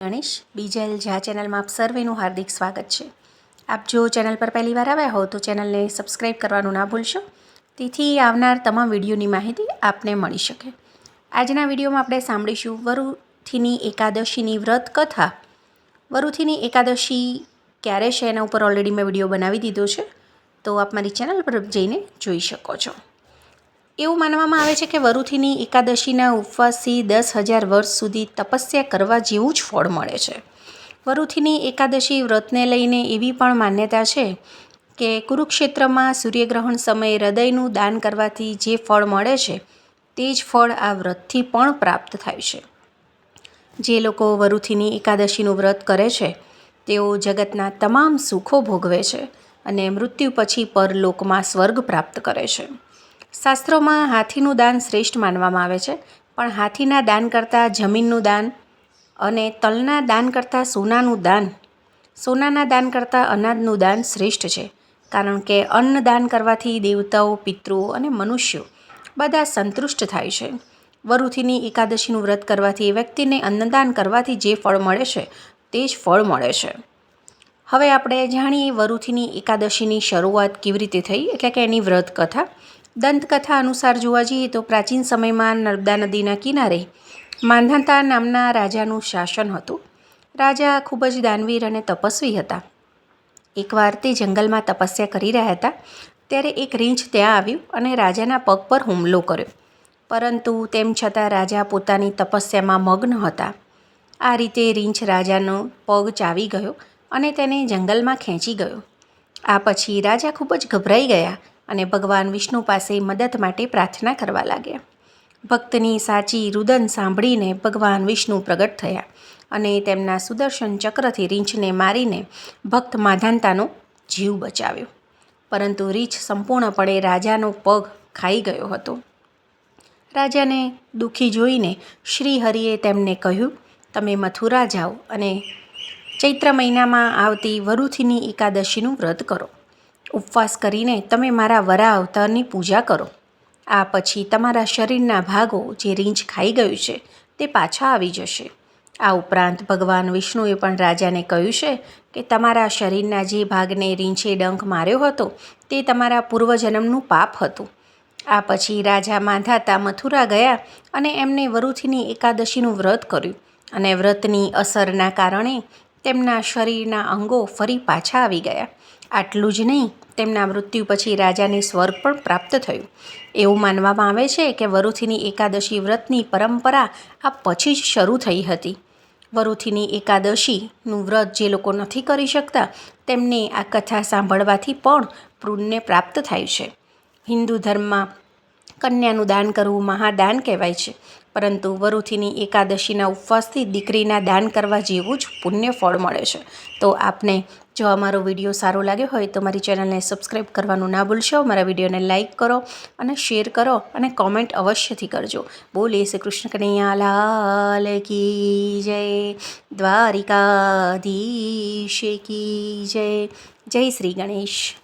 ગણેશ બીજેલ ઝા ચેનલમાં આપ સર્વેનું હાર્દિક સ્વાગત છે. આપ જો ચેનલ પર પહેલી વાર આવ્યા હો તો ચેનલને સબસ્ક્રાઈબ કરવાનું ના ભૂલશો. તેથી આવનાર તમામ વિડીયોની માહિતી આપને મળી શકે. આજના વિડીયોમાં આપણે સાંભળીશું વરુથીની એકાદશીની વ્રત કથા વરુથીની એકાદશી ક્યારે છે? એના ઉપર ઓલરેડી મેં વીડિયો બનાવી દીધો છે. તો આપ મારી ચેનલ પર જઈને જોઈ શકો છો. એવું માનવામાં આવે છે કે વરુથીની એકાદશીના ઉપવાસથી દસ હજાર વર્ષ સુધી તપસ્યા કરવા જેવું જ ફળ મળે છે. વરુથીની એકાદશી વ્રતને લઈને એવી પણ માન્યતા છે કે કુરુક્ષેત્રમાં સૂર્યગ્રહણ સમયે હૃદયનું દાન કરવાથી જે ફળ મળે છે, તે જ ફળ આ વ્રતથી પણ પ્રાપ્ત થાય છે. જે લોકો વરુથીની એકાદશીનું વ્રત કરે છે, તેઓ જગતના તમામ સુખો ભોગવે છે અને મૃત્યુ પછી પરલોકમાં સ્વર્ગ પ્રાપ્ત કરે છે. શાસ્ત્રોમાં હાથીનું દાન શ્રેષ્ઠ માનવામાં આવે છે, પણ હાથીના દાન કરતાં જમીનનું દાન અને તલના દાન કરતાં સોનાનું દાન, સોનાના દાન કરતાં અનાજનું દાન શ્રેષ્ઠ છે, કારણ કે અન્ન દાન કરવાથી દેવતાઓ, પિતૃઓ અને મનુષ્યો બધા સંતુષ્ટ થાય છે. વરુથીની એકાદશીનું વ્રત કરવાથી વ્યક્તિને અન્નદાન કરવાથી જે ફળ મળે છે, તે જ ફળ મળે છે. હવે આપણે જાણીએ વરુથીની એકાદશીની શરૂઆત કેવી રીતે થઈ, એટલે કે એની વ્રત કથા દંતકથા અનુસાર જોવા જઈએ તો પ્રાચીન સમયમાં નર્મદા નદીના કિનારે માંધાતા નામના રાજાનું શાસન હતું. રાજા ખૂબ જ દાનવીર અને તપસ્વી હતા. એકવાર તે જંગલમાં તપસ્યા કરી રહ્યા હતા, ત્યારે એક રીંછ ત્યાં આવ્યું અને રાજાના પગ પર હુમલો કર્યો. પરંતુ તેમ છતાં રાજા પોતાની તપસ્યામાં મગ્ન હતા. આ રીતે રીંછ રાજાનો પગ ચાવી ગયો અને તેને જંગલમાં ખેંચી ગયો. આ પછી રાજા ખૂબ જ ગભરાઈ ગયા અને ભગવાન વિષ્ણુ પાસે મદદ માટે પ્રાર્થના કરવા લાગ્યા. ભક્તની સાચી રુદન સાંભળીને ભગવાન વિષ્ણુ પ્રગટ થયા અને તેમના સુદર્શન ચક્રથી રીંછને મારીને ભક્ત માધાનતાનો જીવ બચાવ્યો. પરંતુ રીંછ સંપૂર્ણપણે રાજાનો પગ ખાઈ ગયો હતો. રાજાને દુઃખી જોઈને શ્રી હરિએ તેમને કહ્યું, તમે મથુરા જાઓ અને ચૈત્ર મહિનામાં આવતી વરુથીની એકાદશીનું વ્રત કરો. ઉપવાસ કરીને તમે મારા વરા અવતારની પૂજા કરો. આ પછી તમારા શરીરના ભાગો જે રીંછ ખાઈ ગયું છે તે પાછા આવી જશે. આ ઉપરાંત ભગવાન વિષ્ણુએ પણ રાજાને કહ્યું છે કે તમારા શરીરના જે ભાગને રીંછે ડંખ માર્યો હતો તે તમારા પૂર્વજન્મનું પાપ હતું. આ પછી રાજા માંધાતા મથુરા ગયા અને એમને વરુથીની એકાદશીનું વ્રત કર્યું અને વ્રતની અસરના કારણે તેમના શરીરના અંગો ફરી પાછા આવી ગયા. આટલું જ નહીં, તેમના મૃત્યુ પછી રાજાને સ્વર્ગ પણ પ્રાપ્ત થયું. એવું માનવામાં આવે છે કે વરુથીની એકાદશી વ્રતની પરંપરા આ પછી જ શરૂ થઈ હતી. વરુથીની એકાદશીનું વ્રત જે લોકો નથી કરી શકતા, તેમને આ કથા સાંભળવાથી પણ પુણ્ય પ્રાપ્ત થાય છે. હિન્દુ ધર્મમાં કન્યાનું દાન કરવું મહાદાન કહેવાય છે. પરંતુ વરુથીની એકાદશીના ઉપવાસથી દીકરીના દાન કરવા જેવું જ પુણ્ય ફળ મળે છે. તો આપને જો અમારો વીડિયો સારો લાગ્યો હોય તો મારી ચેનલને સબસ્ક્રાઈબ કરવાનું ના ભૂલશો, મારા વિડીયોને લાઇક કરો અને શેર કરો અને કોમેન્ટ અવશ્યથી કરજો. બોલે શ્રી કૃષ્ણ કનૈયા, લાલ કી જય, દ્વારિકાધીશ કી જય. જય શ્રી ગણેશ.